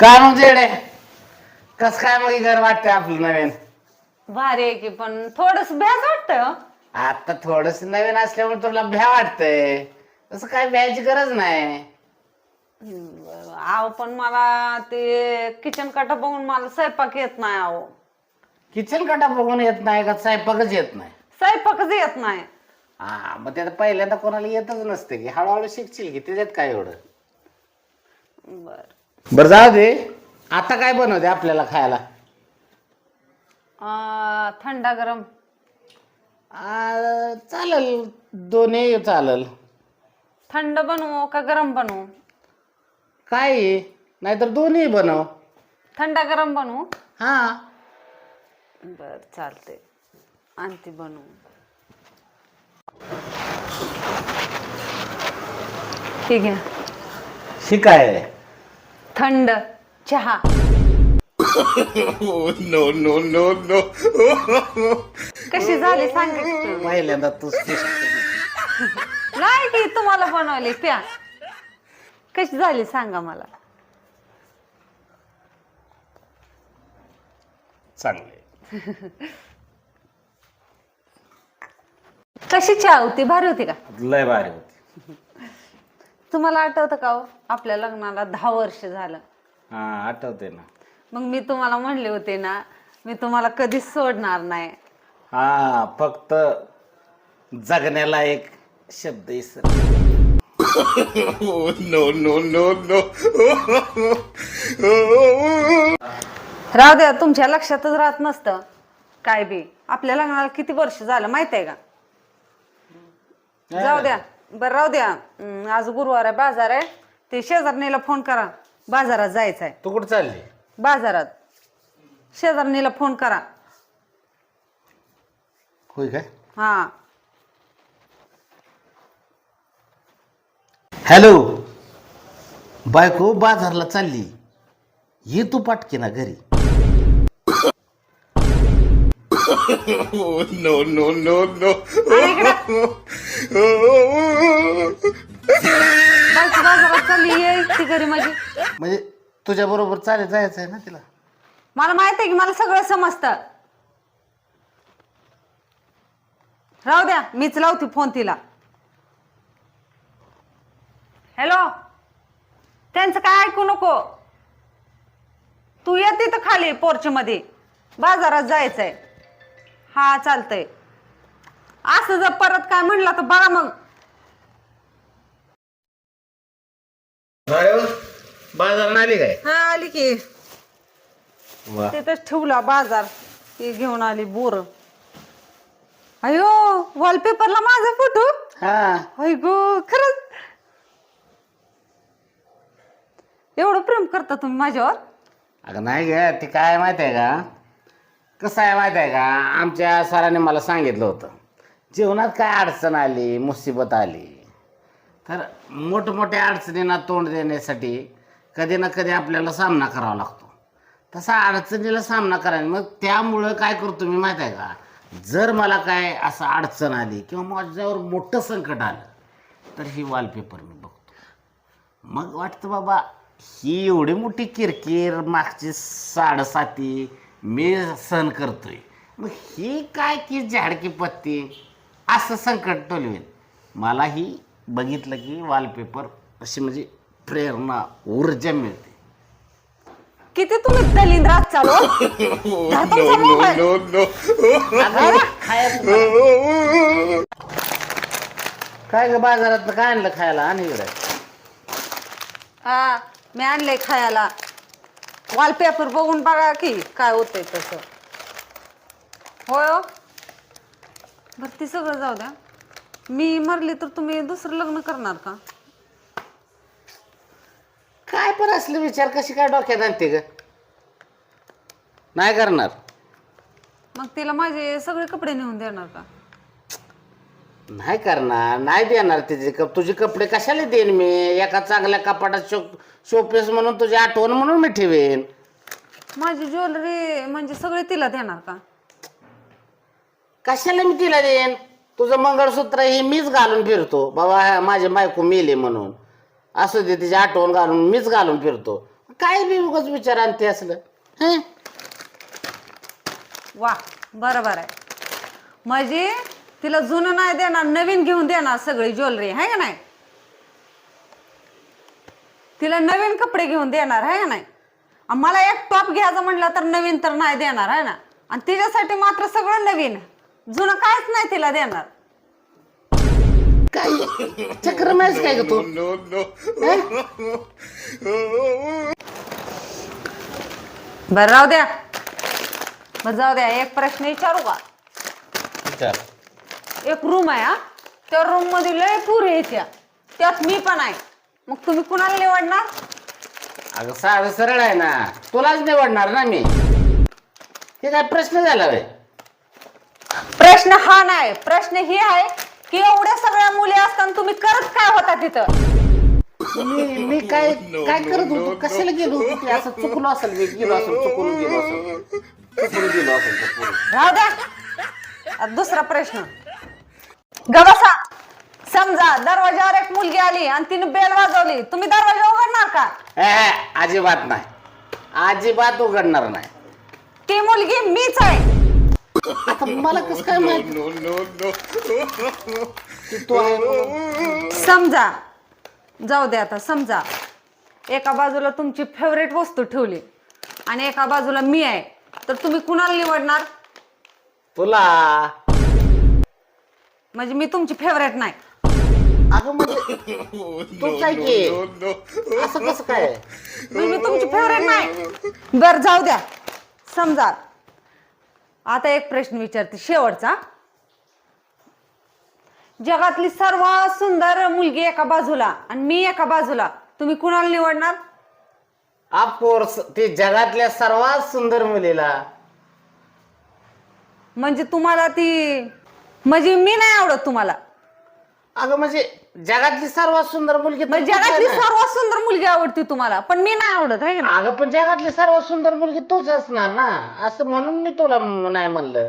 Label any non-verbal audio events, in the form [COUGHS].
काय मग जेडे कस काय मग घर वाटतंय आपलं नवीन? भारी आहे की पण थोडस भ्याच वाटतं आता थोडस नवीन असल्यामुळे तुला भ्या वाटतंय. तसं काय भ्यायची गरज नाही. आव पण मला ते किचन काटा बघून मला स्वयंपाक येत नाही आहो किचन काटा बघून येत नाही का? स्वयंपाकच येत नाही. स्वयंपाकच येत नाही. हा मग ते आता पहिल्यांदा कोणाला येतच नसते की. हळूहळू शिकशील की त्याच्यात काय एवढं? बर. बरं जाऊ दे. आता काय बनवते आपल्याला खायला? अं, थंडा गरम. आ, चालेल दोन्ही चालेल. थंड बनवू का गरम बनवू? काय? आहे? नाहीतर दोन्ही बनव. थंडा गरम बनवू? हा. बर चालते आणते बनवू. ठीक आहे शिकाय. थंड चहा. [LAUGHS] No, no, no, no. कशी झाली सांगा. पहिल्यांदा तूच टेस्ट नाही की तुम्हाला बनवली प्या. कशी झाली सांगा मला. चांगले. कशी चहा होती? भारी होती का? लय भारी होती. तुम्हाला आठवतं का हो? आपल्या लग्नाला दहा वर्ष झालं. हा आठवते ना. मग मी तुम्हाला म्हणले होते ना मी तुम्हाला कधीच सोडणार नाही. हा फक्त जगण्याला एक शब्द [LAUGHS] no. [LAUGHS] राहू द्या तुमच्या लक्षातच राहत नसतं. काय बी. आपल्या लग्नाला किती वर्ष झालं माहीत आहे का? जाऊ द्या. बरं राहू द्या. आज गुरुवार आहे बाजार आहे. ते शेजारणीला फोन करा. बाजारात जायचं आहे तू कुठं चालली? बाजारात. शेजारणीला फोन करा. होय काय? हा. हॅलो. बायको बाजारला चालली. ये तू पाटकी ना घरी. [COUGHS] Oh. आणि इकडं बायको बाजारात चालली ये ती घरी माझी. म्हणजे तुझ्या बरोबर चालेल जायचं आहे ना तिला? मला माहीत आहे की मला सगळं समजतं. राहू द्या मीच लावते फोन तिला. हॅलो त्यांचं काय ऐकू नको? तू ये तिथं खाली पोर्च मध्ये बाजारात जायचंय. हा चालतंय. असं जर परत काय म्हणलं तर बघा मग. बाजार आली काय? हा आली की. वा. तिथंच ठेवला बाजार. ती घेऊन आली बोर. अयो वॉलपेपरला माझा फोटो हा. अय गो खरंच. एवढं प्रेम करता तुम्ही माझ्यावर? अगं नाही ग ते काय माहीत आहे का? कसं आहे माहीत आहे का? आमच्या सरांनी मला सांगितलं होतं. जीवनात काय अडचण आली मुसीबत आली? तर मोठमोठ्या अडचणींना तोंड देण्यासाठी कधी ना कधी आपल्याला सामना करावा लागतो. तसा अडचणीला सामना करायला मग त्यामुळं काय करतो मी माहीत आहे का? जर मला काय असं अडचण आली किंवा माझ्यावर मोठं संकट आलं तर ही वॉलपेपर मी बघतो. मग वाटतं बाबा ही एवढी मोठी किरकिर मागची साडेसाती मी सहन करतोय. मग ही काय की झाडकी पत्ती? असं संकट टोलवेल मला ही बघितलं की वॉलपेपर अशी म्हणजे प्रेरणा ऊर्जा मिळते. किती तुम्ही दलिंद्रात चालू खायचं ना. काय ग बाजारात काय आणलं खायला? आणि इकडे. हा मी आणलंय खायला. वॉलपेपर बघून बघा की काय होतंय तसं. होय हो? बरं ती सगळं जाऊ द्या. मी मरली तर तुम्ही दुसरं लग्न करणार का? काय पण असले विचार कशी काय डोक्यात आणते ग? नाही करणार. मग तिला माझे सगळे कपडे नेऊन देणार का? नाही करणार नाही देणार तिचे कप तुझे कपडे कशाला देईन मी? एका चांगल्या कपाटात शो शोपीस म्हणून तुझी आठवण म्हणून मी ठेवेन. माझी ज्वेलरी म्हणजे सगळे तिला देणार का? कशाला मी तिला देईन? तुझं मंगळसूत्र हे मीच घालून फिरतो. बाबा हा माझी बायको म्हणून. असू दे तिची आठवण घालून मीच घालून फिरतो. काय बी उगाच विचार आणते असलं. हं? वा बरोबर आहे. म्हणजे तिला जुनं नाही देणार नवीन घेऊन देणार सगळी ज्वेलरी आहे का नाही? तिला नवीन कपडे घेऊन देणार आहे का नाही? आणि मला एक टॉप घ्यायचं म्हटलं तर नवीन तर नाही देणार आहे ना? आणि तिच्यासाठी मात्र सगळं नवीन. जुनं काहीच नाही तिला देणार. काय? चक्र माहीत काय ग तू? No, no. बरं राहू द्या. बरं जाऊ द्या. एक प्रश्न विचारू का? विचार. एक रूम आहे हा? त्या रूममध्ये लय पूर यायच्या त्यात मी पण आहे. मग तुम्ही कुणाला निवडणार? अगं साधं सरळ आहे ना. तुलाच निवडणार ना मी. हे काय प्रश्न झाला वे? प्रश्न हा नाही. प्रश्न ही आहे की एवढ्या सगळ्या मुली असताना तुम्ही करत काय होता तिथं? मी मी काय काय करत होतो? कशाला गेलो होतो? ते असं चुकलो असेल मी गेलो असेल चुकून गेलो असेल. चुकून गेलो असेल चुकून. राहू द्या. आता दुसरा प्रश्न. गबसा समजा दरवाजावर एक मुलगी आली आणि तिने बेल वाजवली तुम्ही दरवाजा उघडणार का? ए, अजिबात नाही. अजिबात उघडणार नाही. ती मुलगी मीच आहे. आता मला कसं काय माहिती? No, no, no. की तू आहे म्हणून? समजा जाऊ दे आता समजा. एका बाजूला तुमची फेवरेट वस्तू ठेवली आणि एका बाजूला मी आहे. तर तुम्ही कुणाला निवडणार? तुला. म्हणजे मी तुमची फेवरेट नाही. अगं म्हणजे की. असं कसं काय? म्हणजे मी तुमची फेवरेट नाही. बर जाऊ द्या. समजा आता एक प्रश्न विचारते शेवटचा. जगातली सर्वात सुंदर मुलगी एका बाजूला आणि मी एका बाजूला तुम्ही कुणाला निवडणार? ऑफकोर्स ती जगातल्या सर्वात सुंदर मुलीला. म्हणजे तुम्हाला ती म्हणजे मी नाही आवडत तुम्हाला. अगं म्हणजे जगातली सर्वात सुंदर मुलगी म्हणजे आहे जगातली ना. सर्वात सुंदर मुलगी आवडती तुम्हाला पण मी नाही आवडत आहे का नाही? अगं पण जगातली सर्वात सुंदर मुलगी तूच असणार ना असं म्हणून मी तुला म- नाही म्हणलं